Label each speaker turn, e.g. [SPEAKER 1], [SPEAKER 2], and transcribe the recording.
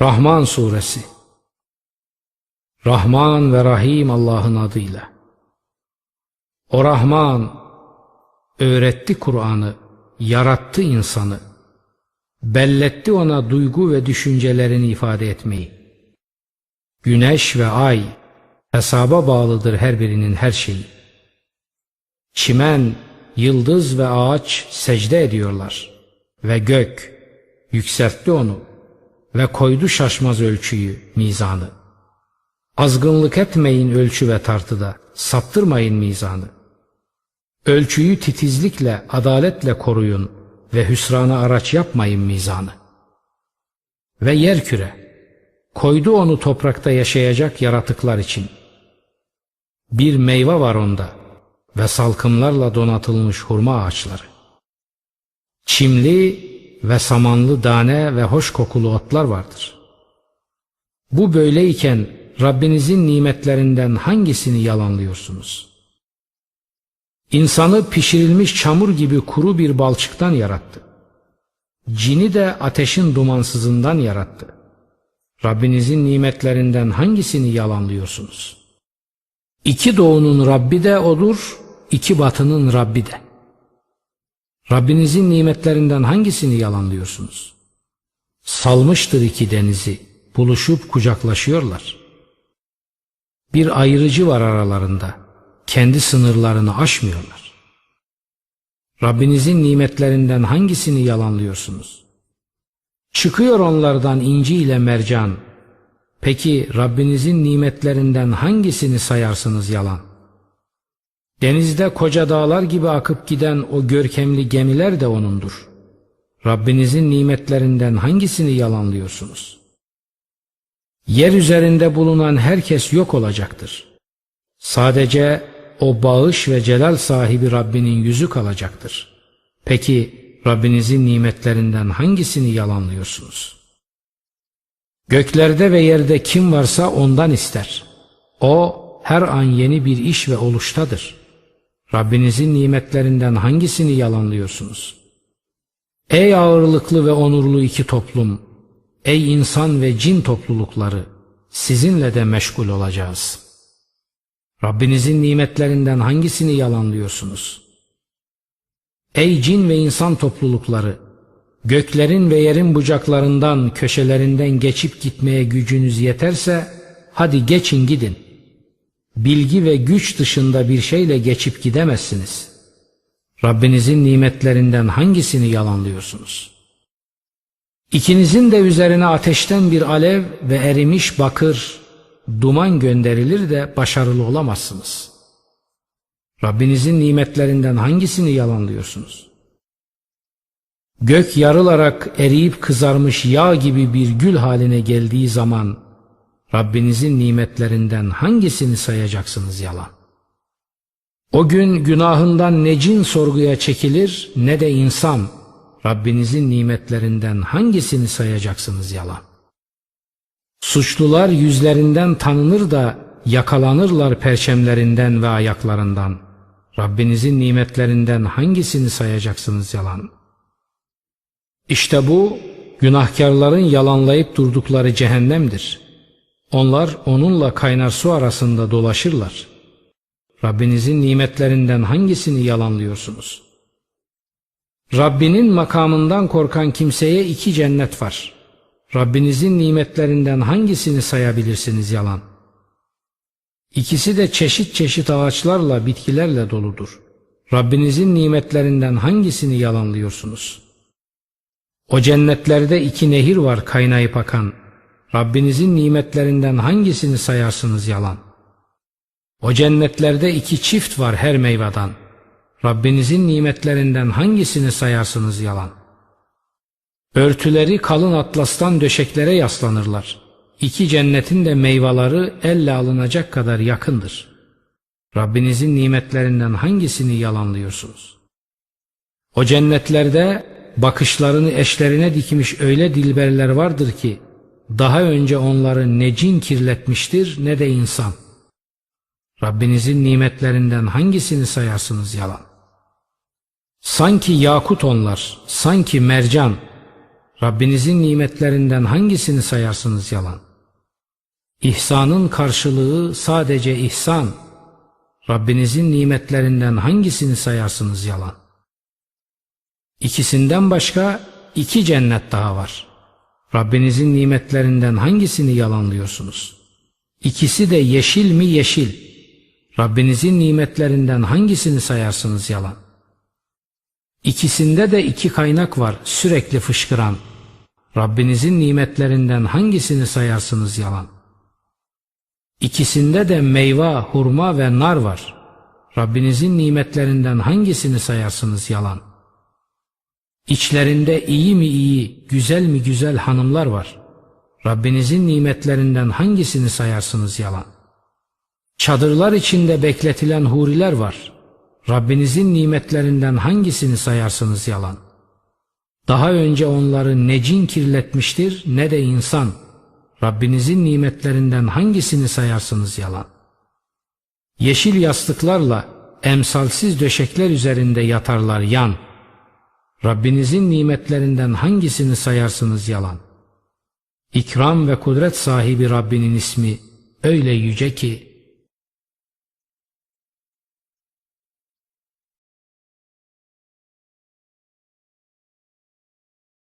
[SPEAKER 1] Rahman Suresi Rahman ve Rahim Allah'ın adıyla. O Rahman öğretti Kur'an'ı, yarattı insanı, belletti ona duygu ve düşüncelerini ifade etmeyi. Güneş ve ay hesaba bağlıdır her birinin her şeyi. Çimen, yıldız ve ağaç secde ediyorlar ve gök yükseltti onu ve koydu şaşmaz ölçüyü, mizanı. Azgınlık etmeyin ölçü ve tartıda, saptırmayın mizanı. Ölçüyü titizlikle, adaletle koruyun ve hüsrana araç yapmayın mizanı. Ve yer küre, koydu onu toprakta yaşayacak yaratıklar için. Bir meyve var onda ve salkımlarla donatılmış hurma ağaçları. Çimli ve samanlı dane ve hoş kokulu otlar vardır. Bu böyleyken Rabbinizin nimetlerinden hangisini yalanlıyorsunuz? İnsanı pişirilmiş çamur gibi kuru bir balçıktan yarattı. Cini de ateşin dumansızından yarattı. Rabbinizin nimetlerinden hangisini yalanlıyorsunuz? İki doğunun Rabbi de odur, iki batının Rabbi de. Rabbinizin nimetlerinden hangisini yalanlıyorsunuz? Salmıştır iki denizi, buluşup kucaklaşıyorlar. Bir ayrıcı var aralarında, kendi sınırlarını aşmıyorlar. Rabbinizin nimetlerinden hangisini yalanlıyorsunuz? Çıkıyor onlardan inci ile mercan. Peki Rabbinizin nimetlerinden hangisini sayarsınız yalan? Denizde koca dağlar gibi akıp giden o görkemli gemiler de O'nundur. Rabbinizin nimetlerinden hangisini yalanlıyorsunuz? Yer üzerinde bulunan herkes yok olacaktır. Sadece o bağış ve celal sahibi Rabbinin yüzü kalacaktır. Peki Rabbinizin nimetlerinden hangisini yalanlıyorsunuz? Göklerde ve yerde kim varsa ondan ister. O her an yeni bir iş ve oluştadır. Rabbinizin nimetlerinden hangisini yalanlıyorsunuz? Ey ağırlıklı ve onurlu iki toplum! Ey insan ve cin toplulukları! Sizinle de meşgul olacağız. Rabbinizin nimetlerinden hangisini yalanlıyorsunuz? Ey cin ve insan toplulukları! Göklerin ve yerin bucaklarından, köşelerinden geçip gitmeye gücünüz yeterse, hadi geçin gidin.'' Bilgi ve güç dışında bir şeyle geçip gidemezsiniz. Rabbinizin nimetlerinden hangisini yalanlıyorsunuz? İkinizin de üzerine ateşten bir alev ve erimiş bakır, duman gönderilir de başarılı olamazsınız. Rabbinizin nimetlerinden hangisini yalanlıyorsunuz? Gök yarılarak eriyip kızarmış yağ gibi bir gül haline geldiği zaman Rabbinizin nimetlerinden hangisini sayacaksınız yalan? O gün günahından ne cin sorguya çekilir ne de insan. Rabbinizin nimetlerinden hangisini sayacaksınız yalan? Suçlular yüzlerinden tanınır da yakalanırlar perçemlerinden ve ayaklarından. Rabbinizin nimetlerinden hangisini sayacaksınız yalan? İşte bu günahkarların yalanlayıp durdukları cehennemdir.'' Onlar onunla kaynar su arasında dolaşırlar. Rabbinizin nimetlerinden hangisini yalanlıyorsunuz? Rabbinin makamından korkan kimseye iki cennet var. Rabbinizin nimetlerinden hangisini sayabilirsiniz yalan? İkisi de çeşit çeşit ağaçlarla, bitkilerle doludur. Rabbinizin nimetlerinden hangisini yalanlıyorsunuz? O cennetlerde iki nehir var kaynayıp akan. Rabbinizin nimetlerinden hangisini sayarsınız yalan? O cennetlerde iki çift var her meyveden. Rabbinizin nimetlerinden hangisini sayarsınız yalan? Örtüleri kalın atlastan döşeklere yaslanırlar. İki cennetin de meyveleri elle alınacak kadar yakındır. Rabbinizin nimetlerinden hangisini yalanlıyorsunuz? O cennetlerde bakışlarını eşlerine dikmiş öyle dilberler vardır ki daha önce onları ne cin kirletmiştir ne de insan. Rabbinizin nimetlerinden hangisini sayarsınız yalan? Sanki yakut onlar, sanki mercan. Rabbinizin nimetlerinden hangisini sayarsınız yalan? İhsanın karşılığı sadece ihsan. Rabbinizin nimetlerinden hangisini sayarsınız yalan? İkisinden başka iki cennet daha var. Rabbinizin nimetlerinden hangisini yalanlıyorsunuz? İkisi de yeşil mi yeşil? Rabbinizin nimetlerinden hangisini sayarsınız yalan? İkisinde de iki kaynak var sürekli fışkıran. Rabbinizin nimetlerinden hangisini sayarsınız yalan? İkisinde de meyve, hurma ve nar var. Rabbinizin nimetlerinden hangisini sayarsınız yalan? İçlerinde iyi mi iyi, güzel mi güzel hanımlar var. Rabbinizin nimetlerinden hangisini sayarsınız yalan? Çadırlar içinde bekletilen huriler var. Rabbinizin nimetlerinden hangisini sayarsınız yalan? Daha önce onları ne cin kirletmiştir ne de insan. Rabbinizin nimetlerinden hangisini sayarsınız yalan? Yeşil yastıklarla emsalsiz döşekler üzerinde yatarlar yan. Rabbinizin nimetlerinden hangisini sayarsınız yalan? İkram ve kudret sahibi Rabbinin ismi öyle yüce ki